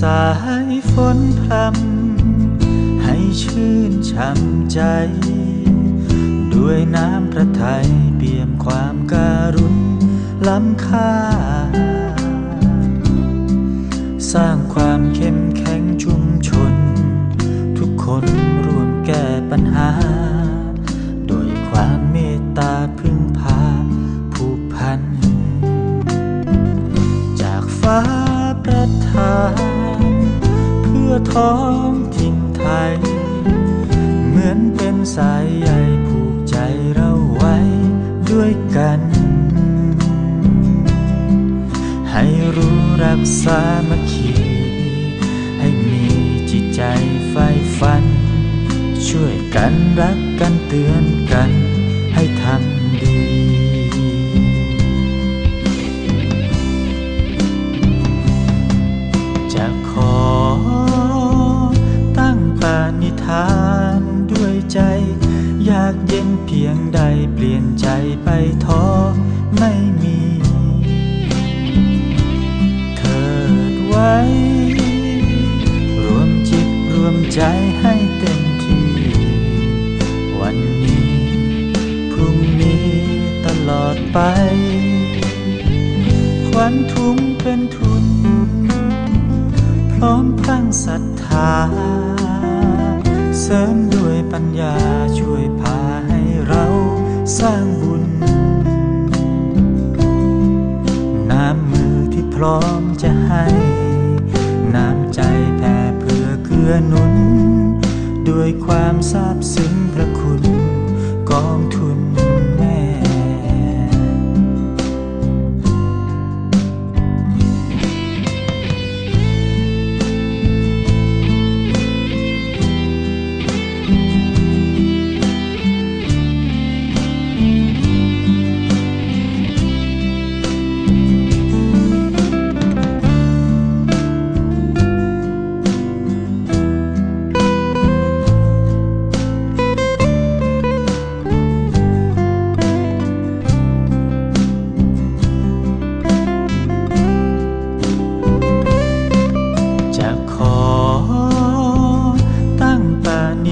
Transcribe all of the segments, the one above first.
สายฝนพรำให้ชื่นช่ำใจ ด้วยน้ำพระทัยเปี่ยมความการุณล้ำค่า สร้างความเข้มแข็งชุมชน ทุกคนร่วมแก้ปัญหา โดยความเมตตาพึ่งพาผูกพัน จากฟ้าประทาน เพื่องถิ่นไทย เหมือนเป็นสายใยผูกใจเราไว้ด้วยกัน ให้รู้รักสามัคคีให้มีจิตใจใฝ่ฝัน ช่วยกันรักกันเตือนกันให้ทำดีจะขอ ใจ อยากเย็นเพียงใดเปลี่ยนใจไปท้อไม่มี เถิดไว้ รวมจิตรวมใจให้เต็มที่ วันนี้ พรุ่งนี้ตลอดไป ควันทุงเป็นทุน พร้อมพลังศรัทธา เสริมด้วยปัญญาช่วยพาให้เราสร้างบุญ น้ำมือที่พร้อมจะให้ น้ำใจแผ่เพื่อเกื้อหนุน ด้วยความซาบซึ้งพระคุณกอง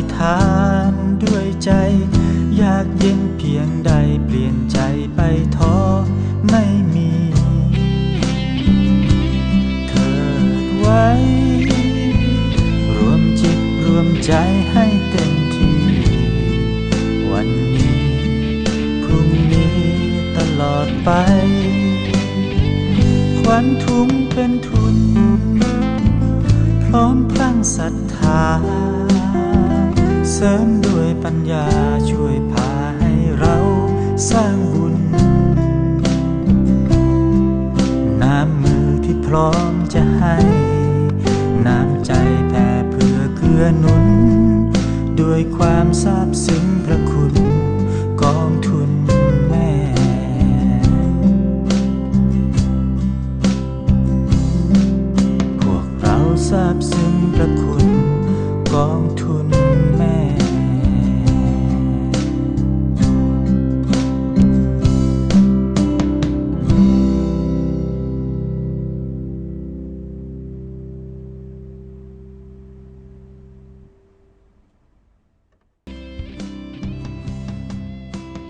ปาณิธานด้วยใจ อยากเย็นเพียงใดเปลี่ยนใจไปท้อไม่มี เถิดไว้ รวมจิตรวมใจให้เต็มที่ วันนี้ พรุ่งนี้ตลอดไป ควันทุงเป็นทุน พร้อมพลังศรัทธา ริมด้วยปัญญาช่วยพาให้เราสร้างบุญ น้ำมือที่พร้อมจะให้ น้ำใจแผ่เพื่อเกื้อหนุน ด้วยความซาบซึ้ง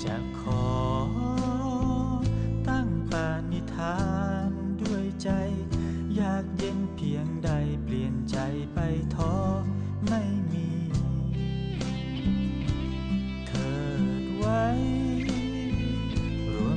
จะขอ